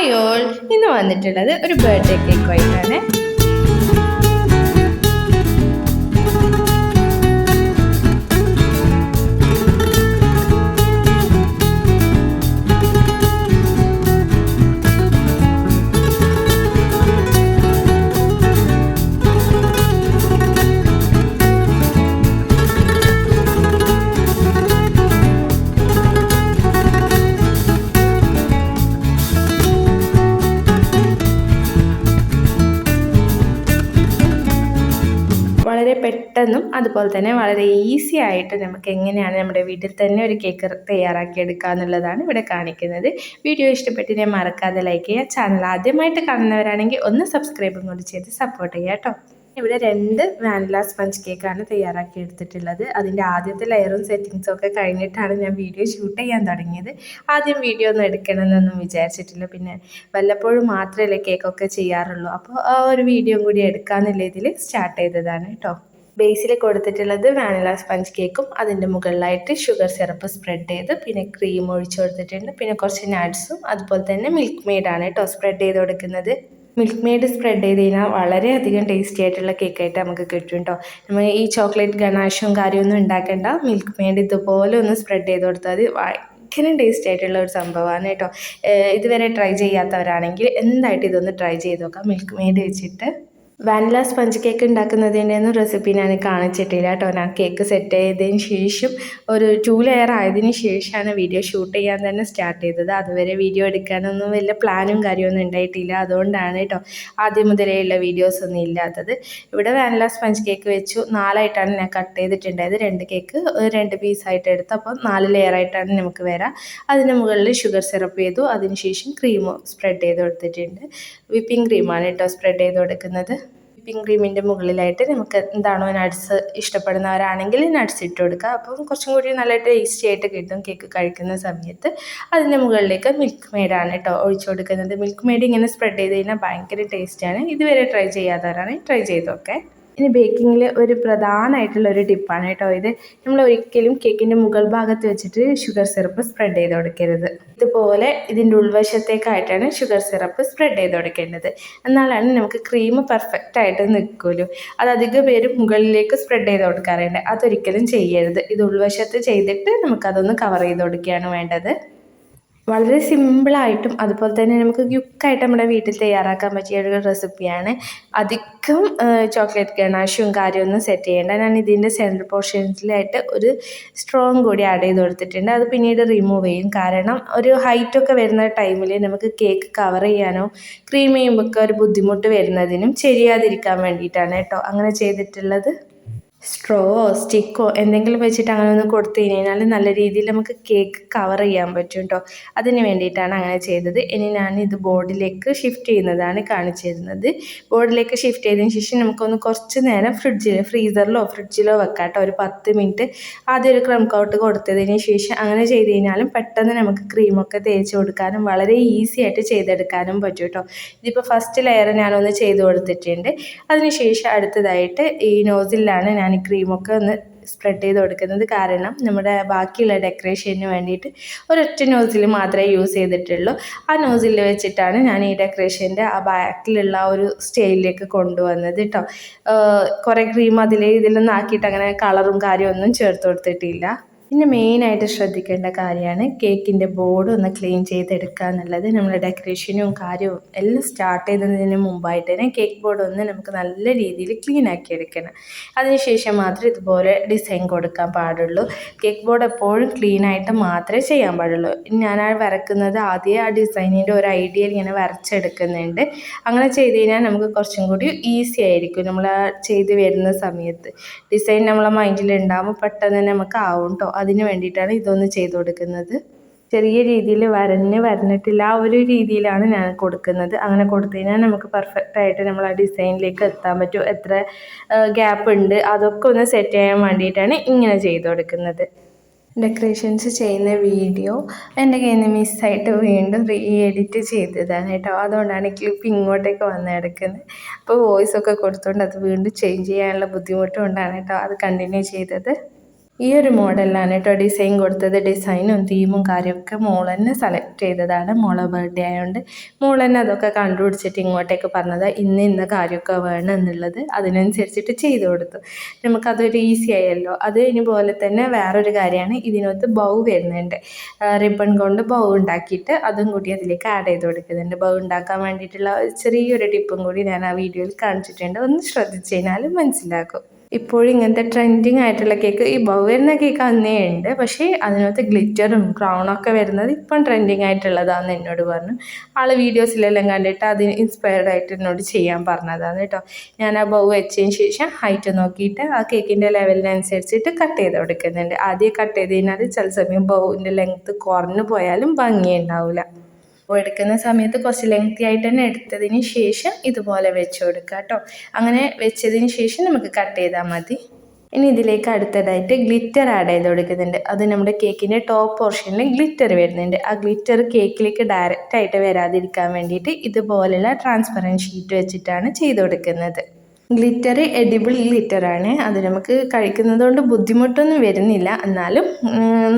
Hi all ഇന്ന് വന്നിട്ടുള്ളത് ഒരു ബർത്ത്ഡേ കേക്ക് കേക്കുമായിട്ടാണ് പെട്ടെന്നും അതുപോലെ തന്നെ വളരെ ഈസി ആയിട്ട് നമുക്ക് എങ്ങനെയാണ് നമ്മുടെ വീട്ടിൽ തന്നെ ഒരു കേക്ക് തയ്യാറാക്കി എടുക്കുക എന്നുള്ളതാണ് ഇവിടെ കാണിക്കുന്നത്. വീഡിയോ ഇഷ്ടപ്പെട്ടിനെ മറക്കാതെ ലൈക്ക് ചെയ്യുക. ചാനൽ ആദ്യമായിട്ട് കാണുന്നവരാണെങ്കിൽ ഒന്ന് സബ്സ്ക്രൈബും കൂടി ചെയ്ത് സപ്പോർട്ട് ചെയ്യുക കേട്ടോ. ഇവിടെ രണ്ട് വാനില സ്പഞ്ച് കേക്കാണ് തയ്യാറാക്കി എടുത്തിട്ടുള്ളത്. അതിന്റെ ആദ്യത്തെ ലെയറും സെറ്റിങ്സും ഒക്കെ കഴിഞ്ഞിട്ടാണ് ഞാൻ വീഡിയോ ഷൂട്ട് ചെയ്യാൻ തുടങ്ങിയത്. ആദ്യം വീഡിയോ ഒന്നും എടുക്കണമെന്നൊന്നും വിചാരിച്ചിട്ടില്ല. പിന്നെ വല്ലപ്പോഴും മാത്രമല്ലേ കേക്കൊക്കെ ചെയ്യാറുള്ളൂ. അപ്പോൾ ആ ഒരു വീഡിയോ കൂടി എടുക്കാമെന്നുള്ള ഇതിൽ സ്റ്റാർട്ട് ചെയ്തതാണ് കേട്ടോ. ബേസിൽ കൊടുത്തിട്ടുള്ളത് വാനില സ്പഞ്ച് കേക്കും അതിന്റെ മുകളിലായിട്ട് ഷുഗർ സിറപ്പ് സ്പ്രെഡ് ചെയ്ത് പിന്നെ ക്രീം ഒഴിച്ചു കൊടുത്തിട്ടുണ്ട്. പിന്നെ കുറച്ച് നട്ട്സും അതുപോലെ തന്നെ മിൽക്ക് മെയ്ഡാണ് കേട്ടോ സ്പ്രെഡ് ചെയ്ത് കൊടുക്കുന്നത്. മിൽക്ക് മെയ്ഡ് സ്പ്രെഡ് ചെയ്ത് കഴിഞ്ഞാൽ വളരെയധികം ടേസ്റ്റി ആയിട്ടുള്ള കേക്കായിട്ട് നമുക്ക് കിട്ടും കേട്ടോ നമ്മൾ ഈ ചോക്ലേറ്റ് ഗണാഷും കാര്യമൊന്നും ഉണ്ടാക്കേണ്ട. മിൽക്ക് മെയ്ഡ് ഇതുപോലെ ഒന്ന് സ്പ്രെഡ് ചെയ്ത് കൊടുത്താൽ ഭയങ്കര ടേസ്റ്റി ആയിട്ടുള്ള ഒരു സംഭവമാണ് കേട്ടോ ഇതുവരെ ട്രൈ ചെയ്യാത്തവരാണെങ്കിൽ എന്തായിട്ട് ഇതൊന്ന് ട്രൈ ചെയ്ത് നോക്കാം. മിൽക്ക് മെയ്ഡ് വെച്ചിട്ട് വാനില സ്പഞ്ച് കേക്ക് ഉണ്ടാക്കുന്നതിന്റെ ഒന്നും റെസിപ്പി ഞാൻ കാണിച്ചിട്ടില്ല കേട്ടോ. ഞാൻ കേക്ക് സെറ്റ് ചെയ്തതിന് ശേഷം ഒരു ടു ലെയർ ആയതിന് ശേഷമാണ് വീഡിയോ ഷൂട്ട് ചെയ്യാൻ തന്നെ സ്റ്റാർട്ട് ചെയ്തത്. അതുവരെ വീഡിയോ എടുക്കാനൊന്നും വലിയ പ്ലാനും കാര്യമൊന്നും ഉണ്ടായിട്ടില്ല. അതുകൊണ്ടാണ് കേട്ടോ ആദ്യം മുതലേ ഉള്ള വീഡിയോസ് ഒന്നും ഇല്ലാത്തത്. ഇവിടെ വാനില സ്പഞ്ച് കേക്ക് വെച്ചു. നാലായിട്ടാണ് ഞാൻ കട്ട് ചെയ്തിട്ടുണ്ടായത്. രണ്ട് കേക്ക് രണ്ട് പീസായിട്ട് എടുത്ത്. അപ്പോൾ നാല് ലെയർ ആയിട്ടാണ് നമുക്ക് വരാം. അതിന് മുകളിൽ ഷുഗർ സിറപ്പ് ചെയ്തു. അതിനുശേഷം ക്രീം സ്പ്രെഡ് ചെയ്ത് കൊടുത്തിട്ടുണ്ട്. വിപ്പിംഗ് ക്രീമാണ് കേട്ടോ സ്പ്രെഡ് ചെയ്ത് കൊടുക്കുന്നത്. വിപ്പിംഗ് ക്രീമിന്റെ മുകളിലായിട്ട് നമുക്ക് എന്താണോ നട്സ് ഇഷ്ടപ്പെടുന്നവരാണെങ്കിൽ നട്സ് ഇട്ട് കൊടുക്കുക. അപ്പം കുറച്ചും കൂടി നല്ല ടേസ്റ്റി ആയിട്ട് കിട്ടും കേക്ക് കഴിക്കുന്ന സമയത്ത്. അതിന്റെ മുകളിലേക്ക് മിൽക്ക് മെയ്ഡാണ് കേട്ടോ ഒഴിച്ചു കൊടുക്കുന്നത്. മിൽക്ക് മെയ്ഡ് ഇങ്ങനെ സ്പ്രെഡ് ചെയ്ത് കഴിഞ്ഞാൽ ഭയങ്കര ടേസ്റ്റിയാണ് ഇതുവരെ ട്രൈ ചെയ്യാത്തവരാണെങ്കിൽ ട്രൈ ചെയ്തൊക്കെ. ഇനി ബേക്കിങ്ങിൽ ഒരു പ്രധാനമായിട്ടുള്ള ഒരു ടിപ്പാണ് കേട്ടോ. ഇത് നമ്മൾ ഒരിക്കലും കേക്കിന്റെ മുകൾ ഭാഗത്ത് വെച്ചിട്ട് ഷുഗർ സിറപ്പ് സ്പ്രെഡ് ചെയ്ത് കൊടുക്കരുത്. ഇതുപോലെ ഇതിന്റെ ഉൾവശത്തേക്കായിട്ടാണ് ഷുഗർ സിറപ്പ് സ്പ്രെഡ് ചെയ്ത് കൊടുക്കേണ്ടത്. എന്നാലാണ് നമുക്ക് ക്രീം പെർഫെക്റ്റ് ആയിട്ട് നിൽക്കുമല്ലോ അത് അധികം പേര് മുകളിലേക്ക് സ്പ്രെഡ് ചെയ്ത് കൊടുക്കാറുണ്ട്. അതൊരിക്കലും ചെയ്യരുത്. ഇത് ഉൾവശത്ത് ചെയ്തിട്ട് നമുക്കതൊന്ന് കവർ ചെയ്ത് കൊടുക്കുകയാണ് വേണ്ടത്. വളരെ സിമ്പിളായിട്ടും അതുപോലെ തന്നെ നമുക്ക് ക്യുക്കായിട്ട് നമ്മുടെ വീട്ടിൽ തയ്യാറാക്കാൻ പറ്റിയ ഒരു റെസിപ്പിയാണ്. അധികം ചോക്ലേറ്റ് ഗണാഷും കാര്യമൊന്നും സെറ്റ് ചെയ്യേണ്ട. ഞാൻ ഇതിന്റെ സെന്റർ പോർഷൻസിലായിട്ട് ഒരു സ്ട്രോങ് കൂടി ആഡ് ചെയ്ത് കൊടുത്തിട്ടുണ്ട്. അത് പിന്നീട് റിമൂവ് ചെയ്യും. കാരണം ഒരു ഹൈറ്റൊക്കെ വരുന്ന ടൈമിൽ നമുക്ക് കേക്ക് കവർ ചെയ്യാനോ ക്രീം ചെയ്യുമ്പോൾ ഒരു ബുദ്ധിമുട്ട് വരുന്നതിനും ചെരിയാതിരിക്കാൻ വേണ്ടിയിട്ടാണ് കേട്ടോ. അങ്ങനെ ചെയ്തിട്ടുള്ളത്. സ്ട്രോവോ സ്റ്റിക്കോ എന്തെങ്കിലും വെച്ചിട്ട് അങ്ങനെ ഒന്ന് കൊടുത്തു കഴിഞ്ഞാൽ നല്ല രീതിയിൽ നമുക്ക് കേക്ക് കവർ ചെയ്യാൻ പറ്റും കേട്ടോ അതിന് വേണ്ടിയിട്ടാണ് അങ്ങനെ ചെയ്തത്. ഇനി ഞാൻ ഇത് ബോർഡിലേക്ക് ഷിഫ്റ്റ് ചെയ്യുന്നതാണ് കാണിച്ചിരുന്നത്. ബോർഡിലേക്ക് ഷിഫ്റ്റ് ചെയ്തതിന് ശേഷം നമുക്കൊന്ന് കുറച്ച് നേരം ഫ്രിഡ്ജിൽ ഫ്രീസറിലോ ഫ്രിഡ്ജിലോ വെക്കാം കേട്ടോ ഒരു പത്ത് മിനിറ്റ് ആദ്യം ഒരു ക്രം കൗട്ട് കൊടുത്തതിന് ശേഷം അങ്ങനെ ചെയ്ത് കഴിഞ്ഞാലും പെട്ടെന്ന് നമുക്ക് ക്രീമൊക്കെ തേച്ച് കൊടുക്കാനും വളരെ ഈസി ആയിട്ട് ചെയ്തെടുക്കാനും പറ്റും കേട്ടോ ഇതിപ്പോൾ ഫസ്റ്റ് ലെയർ ഞാനൊന്ന് ചെയ്ത് കൊടുത്തിട്ടുണ്ട്. അതിനുശേഷം അടുത്തതായിട്ട് ഈ നോസിലാണ് ഞാൻ ഈ ക്രീമൊക്കെ ഒന്ന് സ്പ്രെഡ് ചെയ്ത് കൊടുക്കുന്നത് കാരണം നമ്മുടെ ബാക്കിയുള്ള ഡെക്കറേഷന് വേണ്ടിയിട്ട് ഒരൊറ്റ നോസിൽ മാത്രമേ യൂസ് ചെയ്തിട്ടുള്ളൂ. ആ നോസിൽ വെച്ചിട്ടാണ് ഞാൻ ഈ ഡെക്കറേഷന്റെ ആ ബാക്കിലുള്ള ഒരു സ്റ്റൈലിലേക്ക് കൊണ്ടുവന്നത് കേട്ടോ കുറേ ക്രീം അതിൽ ഇതിലൊന്നും ആക്കിയിട്ട് അങ്ങനെ കളറും കാര്യമൊന്നും ചേർത്ത് കൊടുത്തിട്ടില്ല. പിന്നെ മെയിനായിട്ട് ശ്രദ്ധിക്കേണ്ട കാര്യമാണ് കേക്കിന്റെ ബോർഡ് ഒന്ന് ക്ലീൻ ചെയ്തെടുക്കുക എന്നുള്ളത്. നമ്മൾ ഡെക്കറേഷനും കാര്യവും എല്ലാം സ്റ്റാർട്ട് ചെയ്യുന്നതിന് മുമ്പായിട്ട് തന്നെ കേക്ക് ബോർഡ് ഒന്ന് നമുക്ക് നല്ല രീതിയിൽ ക്ലീൻ ആക്കി എടുക്കണം. അതിനുശേഷം മാത്രമേ ഇതുപോലെ ഡിസൈൻ കൊടുക്കാൻ പാടുള്ളൂ. കേക്ക് ബോർഡ് എപ്പോഴും ക്ലീൻ ആയിട്ട് മാത്രമേ ചെയ്യാൻ പാടുള്ളൂ. ഞാൻ ആ വരക്കുന്നത് ആദ്യം ആ ഡിസൈനിന്റെ ഒരു ഐഡിയയിൽ ഇങ്ങനെ വരച്ചെടുക്കുന്നുണ്ട്. അങ്ങനെ ചെയ്ത് കഴിഞ്ഞാൽ നമുക്ക് കുറച്ചും കൂടി ഈസി ആയിരിക്കും. നമ്മൾ ചെയ്ത് വരുന്ന സമയത്ത്. ഡിസൈൻ നമ്മളെ മൈൻഡിൽ ഉണ്ടാകുമ്പോൾ പെട്ടെന്ന് തന്നെ നമുക്ക് ആവും കേട്ടോ അതിന് വേണ്ടിയിട്ടാണ് ഇതൊന്ന് ചെയ്ത് കൊടുക്കുന്നത്. ചെറിയ രീതിയിൽ വരഞ്ഞ് വരഞ്ഞിട്ടില്ല ആ ഒരു രീതിയിലാണ് ഞാൻ കൊടുക്കുന്നത്. അങ്ങനെ കൊടുത്തു കഴിഞ്ഞാൽ നമുക്ക് പെർഫെക്റ്റ് ആയിട്ട് നമ്മൾ ആ ഡിസൈനിലേക്ക് എത്താൻ പറ്റും. എത്ര ഗ്യാപ്പ് ഉണ്ട് അതൊക്കെ ഒന്ന് സെറ്റ് ചെയ്യാൻ വേണ്ടിയിട്ടാണ് ഇങ്ങനെ ചെയ്ത് കൊടുക്കുന്നത്. ഡെക്കറേഷൻസ് ചെയ്യുന്ന വീഡിയോ എന്റെ കയ്യിൽ നിന്ന് മിസ്സായിട്ട് വീണ്ടും റീ എഡിറ്റ് ചെയ്തതാണ് കേട്ടോ. അതുകൊണ്ടാണ് ക്ലിപ്പ് ഇങ്ങോട്ടേക്ക് വന്ന് കിടക്കുന്നത്. അപ്പോൾ വോയിസ് ഒക്കെ കൊടുത്തുകൊണ്ട് അത് വീണ്ടും ചേഞ്ച് ചെയ്യാനുള്ള ബുദ്ധിമുട്ടുകൊണ്ടാണ് കേട്ടോ അത് കണ്ടിന്യൂ ചെയ്തത്. ഈ ഒരു മോഡലിലാണ് കേട്ടോ ഡിസൈൻ കൊടുത്തത്. ഡിസൈനും തീമും കാര്യമൊക്കെ മോൾ തന്നെ സെലക്ട് ചെയ്തതാണ്. മോളെ ബർത്ത്ഡേ ആയതുകൊണ്ട് മോൾ തന്നെ അതൊക്കെ കണ്ടുപിടിച്ചിട്ട് ഇങ്ങോട്ടേക്ക് പറഞ്ഞത്. ഇന്ന് ഇന്ന കാര്യമൊക്കെ വേണം എന്നുള്ളത് അതിനനുസരിച്ചിട്ട് ചെയ്തു കൊടുത്തു. നമുക്കതൊരു ഈസി ആയല്ലോ. അത് ഇനി പോലെ തന്നെ വേറൊരു കാര്യമാണ്. ഇതിനകത്ത് ബൗ വരുന്നുണ്ട്. റിബൺ കൊണ്ട് ബൗ ഉണ്ടാക്കിയിട്ട് അതും കൂടി അതിലേക്ക് ആഡ് ചെയ്ത് കൊടുക്കുന്നുണ്ട്. ബൗ ഉണ്ടാക്കാൻ വേണ്ടിയിട്ടുള്ള ചെറിയൊരു ടിപ്പും കൂടി ഞാൻ ആ വീഡിയോയിൽ കാണിച്ചിട്ടുണ്ട്. ഒന്ന് ശ്രദ്ധിച്ചു കഴിഞ്ഞാൽ മനസ്സിലാക്കും. ഇപ്പോഴും ഇങ്ങനത്തെ ട്രെൻഡിങ് ആയിട്ടുള്ള കേക്ക് ഈ ബൗ വരുന്ന കേക്ക് അന്നേ ഉണ്ട്. പക്ഷേ അതിനകത്ത് ഗ്ലിറ്ററും ക്രൗണൊക്കെ വരുന്നത് ഇപ്പം ട്രെൻഡിങ് ആയിട്ടുള്ളതാണെന്ന് എന്നോട് പറഞ്ഞു. ആൾ വീഡിയോസിലെല്ലാം കണ്ടിട്ട് അതിന് ഇൻസ്പയർഡ് ആയിട്ട് എന്നോട് ചെയ്യാൻ പറഞ്ഞതാണ് കേട്ടോ. ഞാൻ ആ ബൗ വെച്ചതിന് ശേഷം ഹൈറ്റ് നോക്കിയിട്ട് ആ കേക്കിന്റെ ലെവലിനനുസരിച്ചിട്ട് കട്ട് ചെയ്ത് കൊടുക്കുന്നുണ്ട്. ആദ്യം കട്ട് ചെയ്ത് കഴിഞ്ഞാൽ ചില സമയം ബൗവിന്റെ ലെങ്ത്ത് കുറഞ്ഞു പോയാലും ഭംഗിയുണ്ടാവില്ല അപ്പോൾ എടുക്കുന്ന സമയത്ത് കുറച്ച് ലെങ്തി ആയിട്ട് തന്നെ എടുത്തതിന് ശേഷം ഇതുപോലെ വെച്ച് കൊടുക്കുക കേട്ടോ. അങ്ങനെ വെച്ചതിന് ശേഷം നമുക്ക് കട്ട് ചെയ്താൽ മതി. ഇനി ഇതിലേക്ക് അടുത്തതായിട്ട് ഗ്ലിറ്റർ ആഡ് ചെയ്ത് കൊടുക്കുന്നുണ്ട്. അത് നമ്മുടെ കേക്കിന്റെ ടോപ്പ് പോർഷനിൽ ഗ്ലിറ്റർ വരുന്നുണ്ട്. ആ ഗ്ലിറ്റർ കേക്കിലേക്ക് ഡയറക്റ്റായിട്ട് വരാതിരിക്കാൻ വേണ്ടിയിട്ട് ഇതുപോലെയുള്ള ട്രാൻസ്പെറന്റ് ഷീറ്റ് വെച്ചിട്ടാണ് ചെയ്ത് കൊടുക്കുന്നത്. ഗ്ലിറ്റർ എഡിബിൾ ഗ്ലിറ്ററാണ് അത് നമുക്ക് കഴിക്കുന്നത് കൊണ്ട് ബുദ്ധിമുട്ടൊന്നും വരുന്നില്ല. എന്നാലും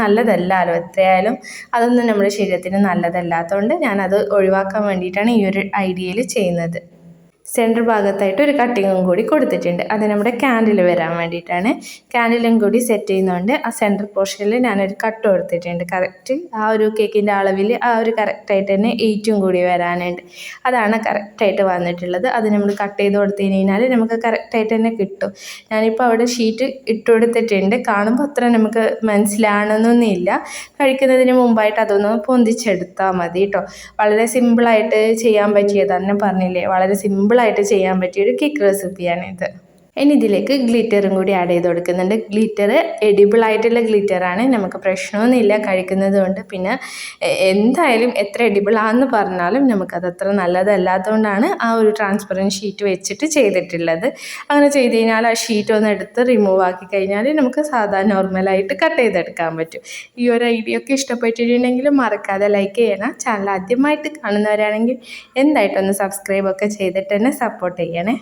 നല്ലതല്ലാലോ എത്രയായാലും അതൊന്നും നമ്മുടെ ശരീരത്തിന് നല്ലതല്ലാത്തതുകൊണ്ട് ഞാനത് ഒഴിവാക്കാൻ വേണ്ടിയിട്ടാണ് ഈ ഒരു ഐഡിയയിൽ ചെയ്യുന്നത്. സെന്റർ ഭാഗത്തായിട്ട് ഒരു കട്ടിങ്ങും കൂടി കൊടുത്തിട്ടുണ്ട്. അത് നമ്മുടെ ക്യാൻഡിൽ വരാൻ വേണ്ടിയിട്ടാണ്. ക്യാൻഡിലും കൂടി സെറ്റ് ചെയ്യുന്നതുകൊണ്ട് ആ സെന്റർ പോർഷനിൽ ഞാനൊരു കട്ട് കൊടുത്തിട്ടുണ്ട്. കറക്റ്റ് ആ ഒരു കേക്കിന്റെ അളവിൽ ആ ഒരു കറക്റ്റായിട്ട് തന്നെ എയ്റ്റും കൂടി വരാനുണ്ട്. അതാണ് കറക്റ്റായിട്ട് വന്നിട്ടുള്ളത്. അത് നമ്മൾ കട്ട് ചെയ്ത് കൊടുത്തു കഴിഞ്ഞാൽ നമുക്ക് കറക്റ്റായിട്ട് തന്നെ കിട്ടും. ഞാനിപ്പോൾ അവിടെ ഷീറ്റ് ഇട്ട് കൊടുത്തിട്ടുണ്ട്. കാണുമ്പോൾ അത്ര നമുക്ക് മനസ്സിലാണെന്നൊന്നുമില്ല. കഴിക്കുന്നതിന് മുമ്പായിട്ട് അതൊന്ന് പൊന്തിച്ചെടുത്താൽ മതി കേട്ടോ വളരെ സിമ്പിളായിട്ട് ചെയ്യാൻ പറ്റിയതാണ് പറഞ്ഞില്ലേ. വളരെ സിമ്പിൾ സിമ്പിളായിട്ട് ചെയ്യാൻ പറ്റിയൊരു കേക്ക് റെസിപ്പിയാണിത് ഇനി ഇതിലേക്ക് ഗ്ലിറ്ററും കൂടി ആഡ് ചെയ്ത് കൊടുക്കുന്നുണ്ട്. ഗ്ലിറ്റർ എഡിബിൾ ആയിട്ടുള്ള ഗ്ലിറ്ററാണ് നമുക്ക് പ്രശ്നമൊന്നുമില്ല. കഴിക്കുന്നത് കൊണ്ട് പിന്നെ എന്തായാലും എത്ര എഡിബിൾ ആണെന്ന് പറഞ്ഞാലും നമുക്കത് അത്ര നല്ലതല്ലാത്തതുകൊണ്ടാണ് ആ ഒരു ട്രാൻസ്പെറന്റ് ഷീറ്റ് വെച്ചിട്ട് ചെയ്തിട്ടുള്ളത്. അങ്ങനെ ചെയ്ത് കഴിഞ്ഞാൽ ആ ഷീറ്റ് ഒന്ന് എടുത്ത് റിമൂവ് ആക്കി കഴിഞ്ഞാൽ നമുക്ക് സാധാരണ നോർമലായിട്ട് കട്ട് ചെയ്തെടുക്കാൻ പറ്റും. ഈ ഒരു ഐഡിയ ഒക്കെ ഇഷ്ടപ്പെട്ടിട്ടുണ്ടെങ്കിൽ മറക്കാതെ ലൈക്ക് ചെയ്യണം. ചാനൽ ആദ്യമായിട്ട് കാണുന്നവരാണെങ്കിൽ എന്തായിട്ടൊന്ന് സബ്സ്ക്രൈബ് ഒക്കെ ചെയ്തിട്ട് തന്നെ സപ്പോർട്ട് ചെയ്യണേ.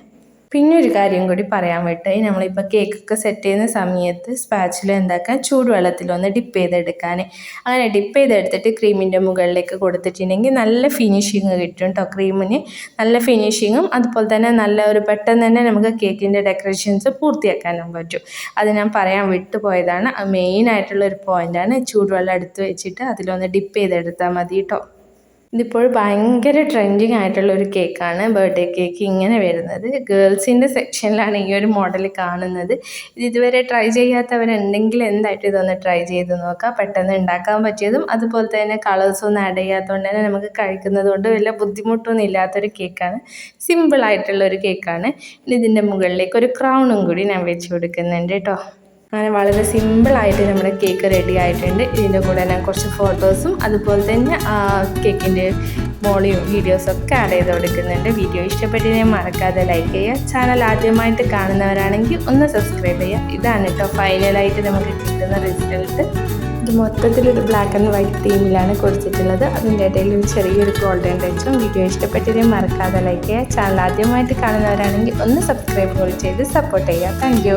പിന്നെ ഒരു കാര്യം കൂടി പറയാൻ വിട്ടേ. നമ്മളിപ്പോൾ കേക്കൊക്കെ സെറ്റ് ചെയ്യുന്ന സമയത്ത് സ്പാച്ചിൽ എന്താക്കാൻ? ചൂടുവെള്ളത്തിലൊന്ന് ഡിപ്പ് ചെയ്തെടുക്കാൻ അങ്ങനെ ഡിപ്പ് ചെയ്തെടുത്തിട്ട് ക്രീമിന്റെ മുകളിലേക്ക് കൊടുത്തിട്ടുണ്ടെങ്കിൽ നല്ല ഫിനിഷിങ് കിട്ടും കേട്ടോ ക്രീമിന് നല്ല ഫിനിഷിങ്ങും അതുപോലെ തന്നെ നല്ല ഒരു പെട്ടെന്ന് തന്നെ നമുക്ക് കേക്കിന്റെ ഡെക്കറേഷൻസ് പൂർത്തിയാക്കാനും പറ്റും. അത് ഞാൻ പറയാൻ വിട്ടുപോയതാണ് മെയിൻ ആയിട്ടുള്ള ഒരു പോയിന്റാണ് ചൂടുവെള്ളം എടുത്ത് വെച്ചിട്ട് അതിലൊന്ന് ഡിപ്പ് ചെയ്തെടുത്താൽ മതി കേട്ടോ ഇതിപ്പോൾ ഭയങ്കര ട്രെൻഡിങ് ആയിട്ടുള്ള ഒരു കേക്കാണ് ബർത്ത്ഡേ കേക്ക് ഇങ്ങനെ വരുന്നത്. ഗേൾസിന്റെ സെക്ഷനിലാണ് ഈ ഒരു മോഡൽ കാണുന്നത്. ഇത് ഇതുവരെ ട്രൈ ചെയ്യാത്തവരുണ്ടെങ്കിൽ എന്തായിട്ട് ഇതൊന്ന് ട്രൈ ചെയ്ത് നോക്കാം. പെട്ടെന്ന് ഉണ്ടാക്കാൻ പറ്റിയതും അതുപോലെ തന്നെ കളേഴ്സൊന്നും ആഡ് ചെയ്യാത്തതുകൊണ്ട് തന്നെ നമുക്ക് കഴിക്കുന്നത് കൊണ്ട് വലിയ ബുദ്ധിമുട്ടൊന്നും ഇല്ലാത്തൊരു കേക്കാണ് സിമ്പിളായിട്ടുള്ളൊരു കേക്കാണ് ഇനി ഇതിന്റെ മുകളിലേക്ക് ഒരു ക്രൗണും കൂടി ഞാൻ വെച്ച് കൊടുക്കുന്നുണ്ട് കേട്ടോ. അങ്ങനെ വളരെ സിമ്പിളായിട്ട് നമ്മുടെ കേക്ക് റെഡി ആയിട്ടുണ്ട്. ഇതിന്റെ കൂടെ ഞാൻ കുറച്ച് ഫോട്ടോസും അതുപോലെ തന്നെ കേക്കിന്റെ മോളിയും വീഡിയോസൊക്കെ ആഡ് ചെയ്ത് കൊടുക്കുന്നുണ്ട്. വീഡിയോ ഇഷ്ടപ്പെട്ടിനെ മറക്കാതെ ലൈക്ക് ചെയ്യുക. ചാനൽ ആദ്യമായിട്ട് കാണുന്നവരാണെങ്കിൽ ഒന്ന് സബ്സ്ക്രൈബ് ചെയ്യുക. ഇതാണ് കേട്ടോ ഫൈനലായിട്ട് നമുക്ക് കിട്ടുന്ന റിസൾട്ട് ഇത് മൊത്തത്തിലൊരു ബ്ലാക്ക് ആൻഡ് വൈറ്റ് തീമിലാണ് കൊടുത്തിട്ടുള്ളത്. അതിന്റെ ഇടയിൽ ഒരു ചെറിയൊരു ഗോൾഡൻ ടച്ചും വീഡിയോ ഇഷ്ടപ്പെട്ടിനെ മറക്കാതെ ലൈക്ക് ചെയ്യുക. ചാനൽ ആദ്യമായിട്ട് കാണുന്നവരാണെങ്കിൽ ഒന്ന് സബ്സ്ക്രൈബ് ചെയ്ത് സപ്പോർട്ട് ചെയ്യുക. താങ്ക്